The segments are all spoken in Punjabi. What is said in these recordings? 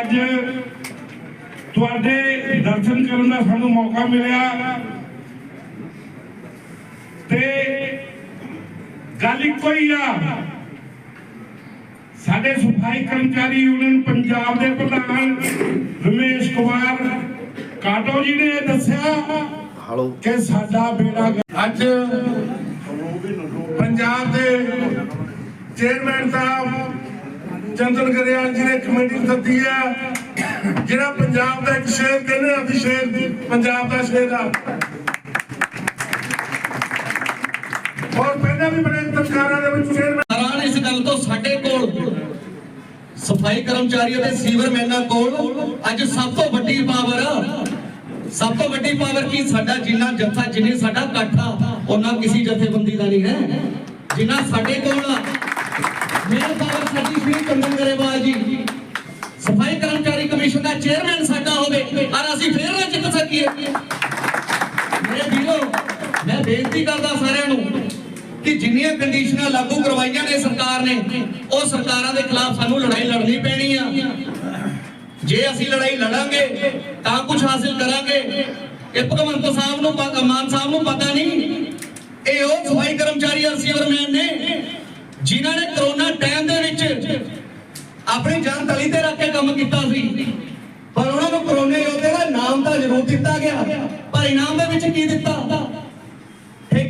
ਅੱਜ ਤੁਹਾਡੇ ਦਰਸ਼ਨ ਕਰਨ ਦਾ ਸਾਨੂੰ ਮੌਕਾ ਮਿਲਿਆ। ਤੇ ਗੱਲ ਇੱਕੋ ਹੀ ਆ। ਸਾਡੇ ਸਫ਼ਾਈ ਕਰਮਚਾਰੀ ਯੂਨੀਅਨ ਪੰਜਾਬ ਦੇ ਪ੍ਰਧਾਨ ਰਮੇਸ਼ ਕੁਮਾਰ ਕਾਟੋ ਜੀ ਨੇ ਇਹ ਦੱਸਿਆ ਹਲੋ। ਕਿ ਸਾਡਾ ਬੇੜਾ ਅੱਜ ਪੰਜਾਬ ਦੇ ਚੇਅਰਮੈਨ ਸਾਹਿਬ ਚੰਦਨ ਗਰੇਵਾਲ ਜੀ ਨੇ ਕਮੇਟੀ ਸੱਦੀ ਹੈ ਜਿਹੜਾ ਪੰਜਾਬ ਦਾ ਇੱਕ ਸ਼ੇਰ ਕਹਿੰਦੇ ਆ ਅਸੀਂ ਸ਼ੇਰ ਪੰਜਾਬ ਦਾ ਸ਼ੇਰ ਆ ਔਰ ਪਹਿਲਾਂ ਵੀ ਬੜੇ ਸਰਕਾਰਾਂ ਦੇ ਵਿੱਚ ਚੇਅਰਮੈਨ ਹੈਰਾਨ ਇਸ ਗੱਲ ਤੋਂ ਸਾਡੇ ਕੋਲ ਸਫ਼ਾਈ ਕਰਮਚਾਰੀਆਂ ਤੇ ਸੀਵਰਮੈਨਾਂ ਕੋਲ ਅੱਜ ਸਭ ਤੋਂ ਵੱਡੀ ਪਾਵਰ, ਸਭ ਤੋਂ ਵੱਡੀ ਪਾਵਰ ਕੀ? ਸਾਡਾ ਜਿੰਨਾ ਜੱਥਾ, ਜਿੰਨੇ ਸਾਡਾ ਇਕੱਠਾ ਉਹਨਾਂ ਕਿਸੇ ਜਥੇਬੰਦੀ ਦਾ ਨਹੀਂ ਹੈ। ਜਿੰਨਾ ਸਾਡੇ ਕੋਲ ਬੇਨਤੀ ਕਰਦਾ ਸਾਰਿਆਂ ਨੂੰ ਕਿ ਜਿੰਨੀਆਂ ਕੰਡੀਸ਼ਨਾਂ ਲਾਗੂ ਕਰਵਾਈਆਂ ਨੇ ਸਰਕਾਰ ਨੇ, ਉਹ ਸਰਕਾਰਾਂ ਦੇ ਖਿਲਾਫ ਸਾਨੂੰ ਲੜਾਈ ਲੜਨੀ ਪੈਣੀ ਆ। ਜੇ ਅਸੀਂ ਲੜਾਈ ਲੜਾਂਗੇ, ਤਾਂ ਕੁਝ ਹਾਸਿਲ ਕਰਾਂਗੇ। ਇਹ ਭਗਵੰਤ ਸਾਹਿਬ ਨੂੰ ਮਾਨ ਸਾਹਿਬ ਨੂੰ ਪਤਾ ਨਹੀਂ। ਇਹ ਉਹ ਸਫ਼ਾਈ ਕਰਮਚਾਰੀ ਅਰਸੀਵਰਮੈਨ ਨੇ, ਜਿਨ੍ਹਾਂ ਨੇ ਕਰੋਨਾ ਟਾਈਮ ਦੇ ਵਿੱਚ ਆਪਣੀ ਜਾਨ ਤਲੀ ਤੇ ਰੱਖ ਕੇ ਕੰਮ ਕੀਤਾ ਸੀ। ਪਰ ਉਹਨਾਂ ਨੂੰ ਕਰੋਨਾ ਯੋਧੇ ਦਾ ਨਾਮ ਤਾਂ ਜ਼ਰੂਰ ਦਿੱਤਾ ਗਿਆ। ਪਰ ਇਨਾਮ ਦੇ ਵਿੱਚ ਕੀ ਦਿੱਤਾ?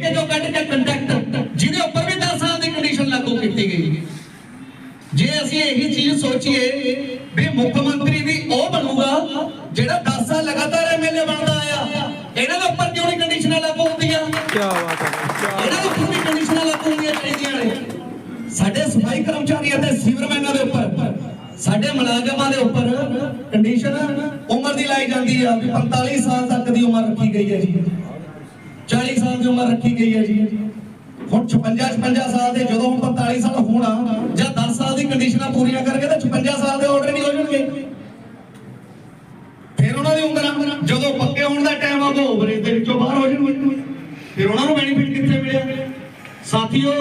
ਠੇਕੇ ਤੋਂ ਕੱਢ ਕੇ ਕੰਟਰੈਕਟ ਜਿਹਦੇ ਉੱਪਰ ਵੀ 10 ਸਾਲ ਦੀ ਕੰਡੀਸ਼ਨ ਲਾਗੂ ਕੀਤੀ ਗਈ। ਜੇ ਅਸੀਂ ਇਹੀ ਚੀਜ਼ ਸੋਚੀਏ ਵੀ ਮੁੱਖ ਮੰਤਰੀ ਵੀ ਉਹ ਬਣੂਗਾ ਜਿਹੜਾ 10 ਸਾਲ ਲਗਾਤਾਰ ਐਮਐਲਏ ਬਣਦਾ ਆਇਆ ਇਹਨਾਂ ਦੇ ਉੱਪਰ ਕਿਉਂ ਨਹੀਂ ਕੰਡੀਸ਼ਨਾਂ ਲਾਗੂ ਹੁੰਦੀਆਂ? ਕੀ ਬਾਤ ਹੈ ਇਹਨਾਂ ਦੇ ਉੱਪਰ ਵੀ ਕੰਡੀਸ਼ਨਾਂ ਲਾਗੂ ਹੋਣੀਆਂ ਚਾਹੀਦੀਆਂ ਨੇ। ਸਾਡੇ ਸਫ਼ਾਈ ਕਰਮਚਾਰੀਆਂ ਤੇ ਸੀਵਰਮੈਨਾਂ ਦੇ ਉੱਪਰ ਸਾਡੇ ਮੁਲਾਜ਼ਮਾਂ ਦੇ ਉੱਪਰ ਕੰਡੀਸ਼ਨ ਉਮਰ ਦੀ ਲਾਈ ਜਾਂਦੀ ਆ ਵੀ 45 ਸਾਲ ਤੱਕ ਦੀ ਉਮਰ ਰੱਖੀ ਗਈ ਹੈ ਜੀ। 40 ਸਾਲ ਦੀ ਉਮਰ ਰੱਖੀ ਗਈ ਹੈ ਜੀ। ਹੁਣ 56 56 ਸਾਲ ਦੇ ਜਦੋਂ 45 ਸਾਲ ਹੋਣਾ ਜਾਂ 10 ਸਾਲ ਦੀ ਕੰਡੀਸ਼ਨਾਂ ਪੂਰੀਆਂ ਕਰਕੇ ਤਾਂ 56 ਸਾਲ ਦੇ ਆਲਰੇਡੀ ਹੋ ਜਾਣਗੇ। ਫਿਰ ਉਹਨਾਂ ਦੀ ਉਮਰ ਜਦੋਂ ਪੱਕੇ ਹੋਣ ਦਾ ਟਾਈਮ ਆਊਗਾ ਓਵਰੇਜ ਦੇ ਵਿੱਚੋਂ ਬਾਹਰ ਹੋ ਜਾਣਗੇ। ਫਿਰ ਉਹਨਾਂ ਨੂੰ ਬੈਨੀਫਿਟ ਕਿੱਥੇ ਮਿਲਿਆ? ਸਾਥੀਓ